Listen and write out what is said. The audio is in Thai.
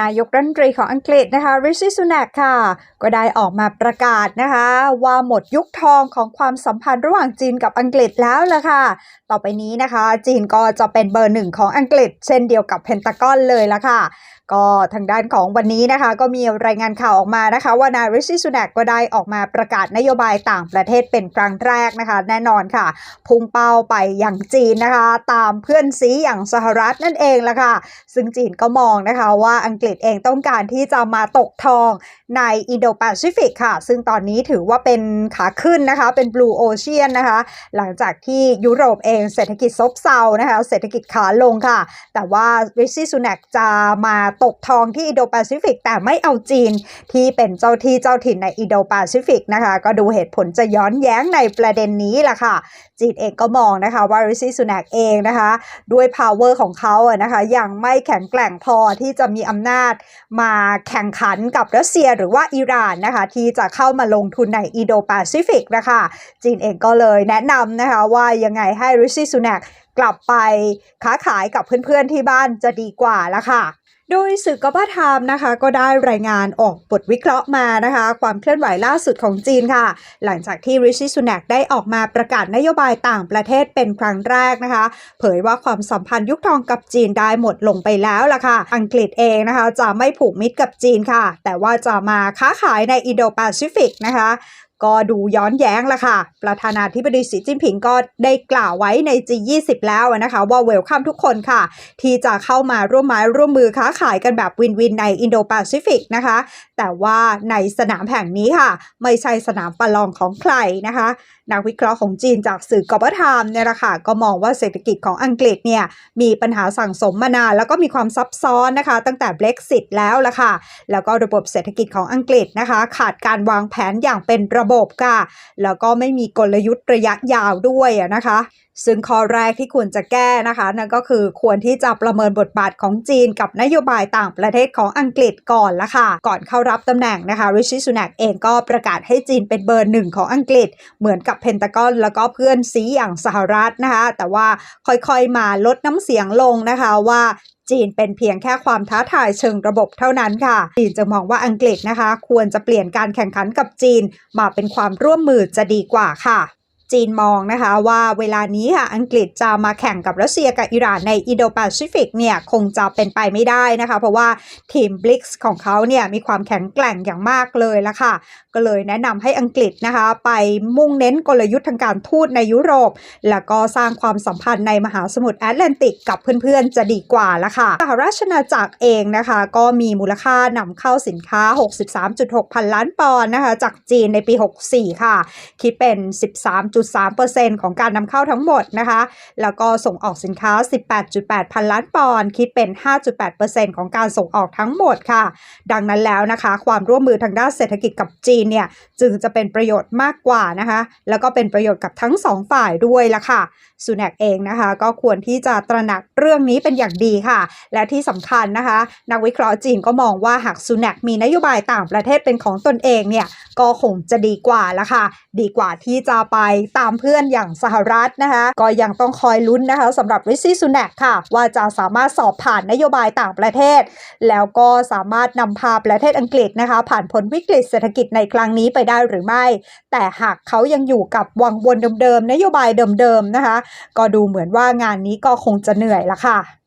นายกรัฐมนตรีของอังกฤษนะคะริชิสุนักค่ะ ก็ได้ออกมาประกาศนะคะ ว่าหมดยุคทองของความสัมพันธ์ระหว่างจีนกับอังกฤษแล้วล่ะค่ะ ต่อไปนี้นะคะ จีนก็จะเป็นเบอร์หนึ่งของอังกฤษ เช่นเดียวกับเพนตากอนเลยละค่ะก็ทางด้านของวันนี้นะคะ ก็มีรายงานข่าวออกมานะคะ ว่านายริชิสุนักก็ได้ออกมาประกาศนโยบายต่างประเทศเป็นครั้งแรกนะคะ แน่นอนค่ะ พุ่งเป้าไปอย่างจีนนะคะ ตามเพื่อนซีอย่างสหรัฐนั่นเองละค่ะ ซึ่งจีนก็มองนะคะว่าอังกฤษเองต้องการที่จะมาตกทองในอินโดแปซิฟิกค่ะ ซึ่งตอนนี้ถือว่าเป็นขาขึ้นนะคะ เป็นบลูโอเชียนนะคะ หลังจากที่ยุโรปเองเศรษฐกิจซบเซานะคะ เศรษฐกิจขาลงค่ะ แต่ว่าริชิสุนักจะมาตกทองที่อินโดแปซิฟิก แต่ไม่เอาจีนที่เป็นเจ้าที่เจ้าถิ่นในอินโดแปซิฟิกนะคะ ก็ดูเหตุผลจะย้อนแย้งในประเด็นนี้แหละค่ะ จีนเองก็มองนะคะว่าริชิสุนักเองนะคะ ด้วย power ของเขาอะนะคะยังไม่แข็งแกร่งพอที่จะมีอำนาจมาแข่งขันกับรัสเซียหรือว่าอิหร่านนะคะ ที่จะเข้ามาลงทุนในอินโดแปซิฟิกนะคะจีนเองก็เลยแนะนำนะคะว่ายังไงให้ริชิสุนักกลับไปค้าขายกับเพื่อนๆที่บ้านจะดีกว่าละค่ะ โดยสื่อกบฏามนะคะ ก็ได้รายงานออกบทวิเคราะห์มานะคะ ความเคลื่อนไหวล่าสุดของจีนค่ะ หลังจากที่ริชิสุนักได้ออกมาประกาศนโยบายต่างประเทศเป็นครั้งแรกนะคะ เผยว่าความสัมพันธ์ยุคทองกับจีนได้หมดลงไปแล้วล่ะค่ะ อังกฤษเองนะคะ จะไม่ผูกมิตรกับจีนค่ะ แต่ว่าจะมาค้าขายในอินโดแปซิฟิกนะคะ ก็ดูย้อนแย้งละค่ะ ประธานาธิบดีสีจิ้นผิงก็ได้กล่าวไว้ใน G20 แล้วนะคะ ว่าเวลคัมทุกคนค่ะ ที่จะเข้ามาร่วมไม้ร่วมมือค้าขายกันแบบวินวินในอินโดแปซิฟิกนะคะ แต่ว่าในสนามแห่งนี้ค่ะ ไม่ใช่สนามประลองของใครนะคะ นักวิเคราะห์ของจีนจากสื่อกอบฏามเนี่ยแหละค่ะก็มองว่าเศรษฐกิจของอังกฤษเนี่ยมีปัญหาสั่งสมมานานแล้วก็มีความซับซ้อนนะคะ ตั้งแต่ Brexit แล้วละค่ะ แล้วก็ระบบเศรษฐกิจของอังกฤษนะคะ ขาดการวางแผนอย่างเป็นระบบค่ะ แล้วก็ไม่มีกลยุทธ์ระยะยาวด้วยอะนะคะ ซึ่งข้อแรกที่ควรจะแก้นะคะนั่นก็คือควรที่จะประเมินบทบาทของจีนกับนโยบายต่างประเทศของอังกฤษก่อนละค่ะ ก่อนเข้ารับตำแหน่งนะคะริชิสุนักเองก็ประกาศให้จีนเป็นเบอร์หนึ่งของอังกฤษ เหมือนกับเพนตากอนแล้วก็เพื่อนซีอย่างสหรัฐนะคะ แต่ว่าค่อยๆมาลดน้ำเสียงลงนะคะว่าจีนเป็นเพียงแค่ความท้าทายเชิงระบบเท่านั้นค่ะ จีนจะมองว่าอังกฤษนะคะ ควรจะเปลี่ยนการแข่งขันกับจีน มาเป็นความร่วมมือจะดีกว่าค่ะ จีนมองนะคะว่าเวลานี้ค่ะอังกฤษจะมาแข่งกับรัสเซียกับอิหร่านในอินโดแปซิฟิกเนี่ยคงจะเป็นไปไม่ได้นะคะ เพราะว่าทีมบลิกซ์ของเขาเนี่ยมีความแข็งแกร่งอย่างมากเลยละค่ะ ก็เลยแนะนำให้อังกฤษนะคะ ไปมุ่งเน้นกลยุทธ์ทางการทูตในยุโรป แล้วก็สร้างความสัมพันธ์ในมหาสมุทรแอตแลนติกกับเพื่อนๆจะดีกว่าละค่ะสหราชอาณาจักรเองนะคะ ก็มีมูลค่านำเข้าสินค้า 63.6 พันล้านปอนด์นะคะ จากจีนในปี 64 ค่ะ คิดเป็น13.3%ของการนำเข้าทั้งหมดนะคะ แล้วก็ส่งออกสินค้า 18.8 พันล้านปอนด์คิดเป็น 5.8%ของการส่งออกทั้งหมดค่ะ ดังนั้นแล้วนะคะ ความร่วมมือทางด้านเศรษฐกิจกับจีนเนี่ยจึงจะเป็นประโยชน์มากกว่านะคะ แล้วก็เป็นประโยชน์กับทั้งสองฝ่ายด้วยละค่ะสุนักเองนะคะ ก็ควรที่จะตระหนักเรื่องนี้เป็นอย่างดีค่ะ และที่สำคัญนะคะ นักวิเคราะห์จีนก็มองว่าหากสุนักมีนโยบายต่างประเทศเป็นของตนเองเนี่ยก็คงจะดีกว่าละค่ะ ดีกว่าที่จะไปตามเพื่อนอย่างสหรัฐนะคะ ก็ยังต้องคอยลุ้นนะคะสำหรับริซี่สุนักค่ะ ว่าจะสามารถสอบผ่านนโยบายต่างประเทศ แล้วก็สามารถนำพาประเทศอังกฤษนะคะ ผ่านพ้นวิกฤตเศรษฐกิจในครั้งนี้ไปได้หรือไม่ แต่หากเขายังอยู่กับวังวนเดิมๆนโยบายเดิมๆนะคะ ก็ดูเหมือนว่างานนี้ก็คงจะเหนื่อยละค่ะ